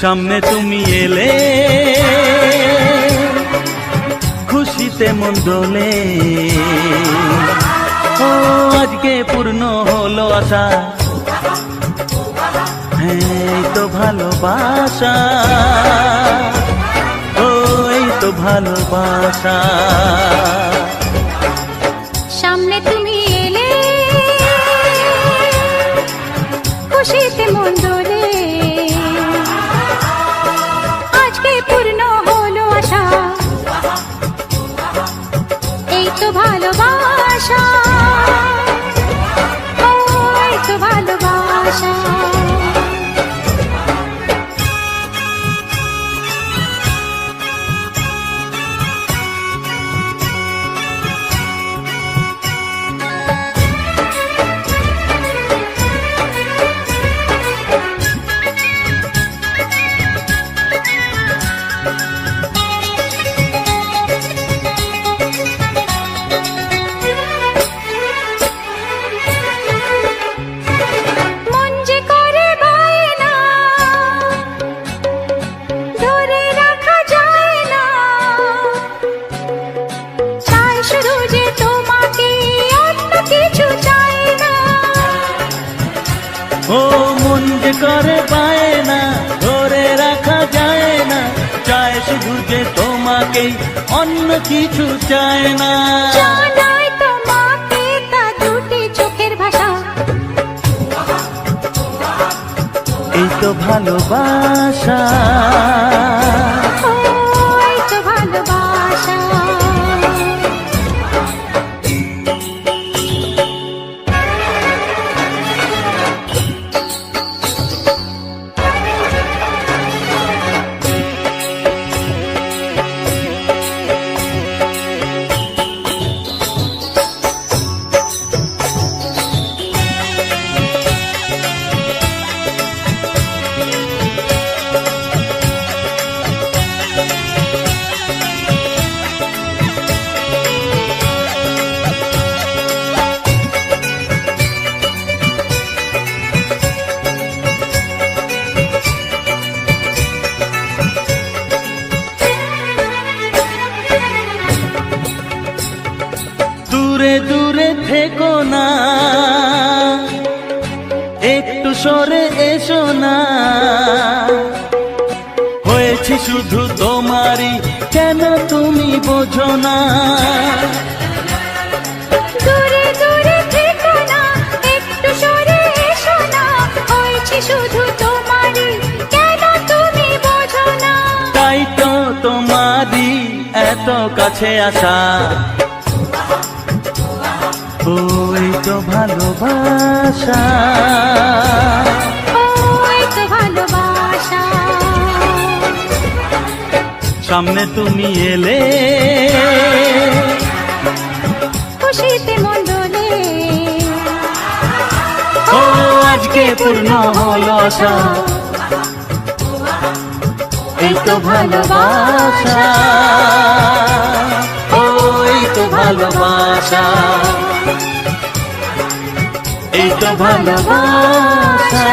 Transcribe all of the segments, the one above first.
সামনে তুমি এলে খুশিতে মন দোলে। ও আজকে পূর্ণ হলো আশা। এই তো ভালোবাসা। ও এই তো ভালোবাসা। সামনে তুমি এলে, খুশিতে মন আজকে পূর্ণ হলো আশা। এই তো ভালোবাসা। যে পায় না ধরে রাখা যায় না। চায় শুধু যে তোমাকে অন্য কিছু চায় না। এই তো ভালোবাসা। সরে এসো না। হয়েছি শুধু তোমারই কেন তুমি বোঝো না। শুধু তোমারই কেন তুমি বোঝো তাই তো তোমারই এত কাছে আসা। ভালোবাসা। ওই তো ভালোবাসা। সামনে তুমি এলে। খুশিতে মন দোলে ও আজকে পূর্ণ হলো আশা। এই তো ভালোবাসা। ও এই তো ভালোবাসা। এই তো ভালোবাসা।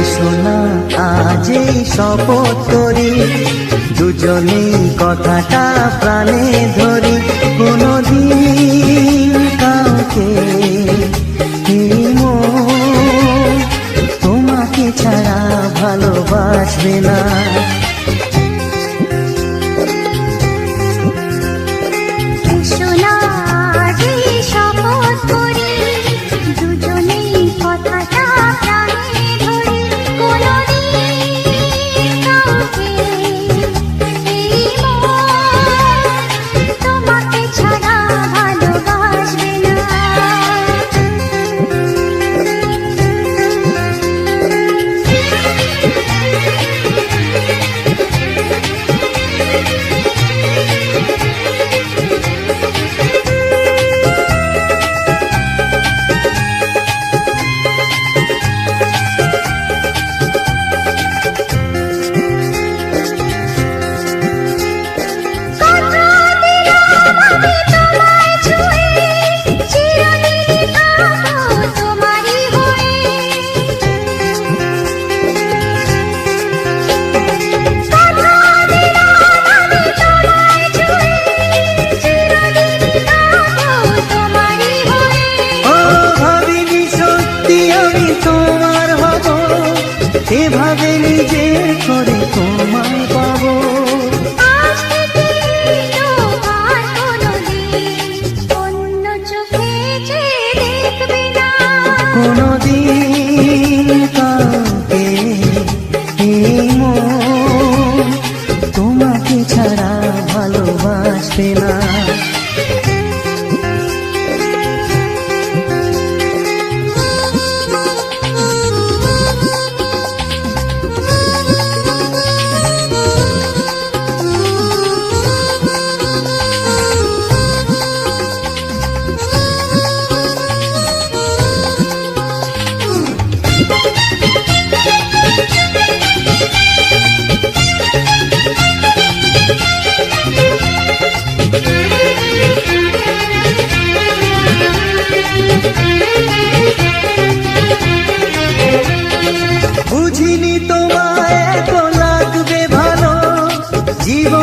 এসো না আজ এই শপথ করি। দুজনেই কথাটা প্রাণে ধরি।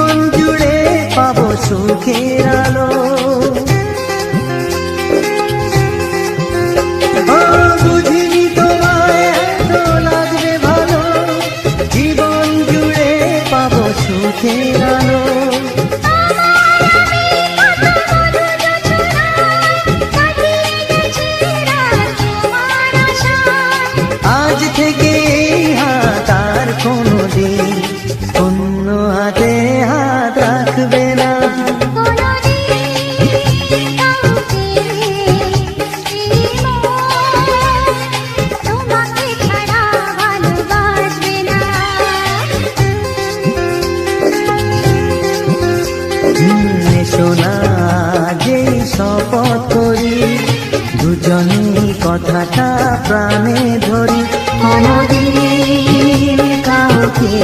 জীবন জুড়ে পাবো সুখের আলো। শপথ করি। দুজনেই কথাটা প্রাণে ধরি। কোনদিন কাউকে